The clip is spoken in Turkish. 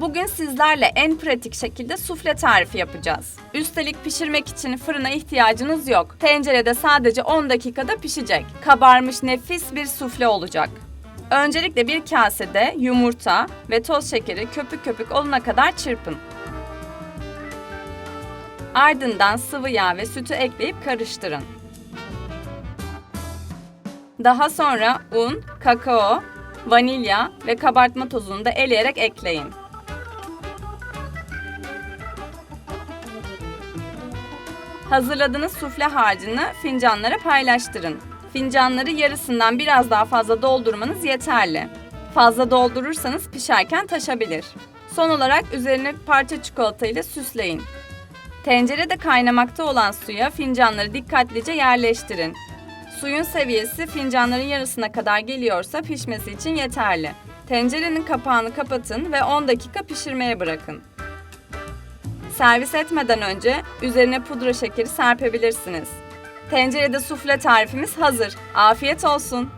Bugün sizlerle en pratik şekilde sufle tarifi yapacağız. Üstelik pişirmek için fırına ihtiyacınız yok. Tencerede sadece 10 dakikada pişecek. Kabarmış nefis bir sufle olacak. Öncelikle bir kasede yumurta ve toz şekeri köpük köpük olana kadar çırpın. Ardından sıvı yağ ve sütü ekleyip karıştırın. Daha sonra un, kakao, vanilya ve kabartma tozunu da eleyerek ekleyin. Hazırladığınız sufle harcını fincanlara paylaştırın. Fincanları yarısından biraz daha fazla doldurmanız yeterli. Fazla doldurursanız pişerken taşabilir. Son olarak üzerine parça çikolata ile süsleyin. Tencerede kaynamakta olan suya fincanları dikkatlice yerleştirin. Suyun seviyesi fincanların yarısına kadar geliyorsa pişmesi için yeterli. Tencerenin kapağını kapatın ve 10 dakika pişirmeye bırakın. Servis etmeden önce üzerine pudra şekeri serpebilirsiniz. Tencerede sufle tarifimiz hazır. Afiyet olsun.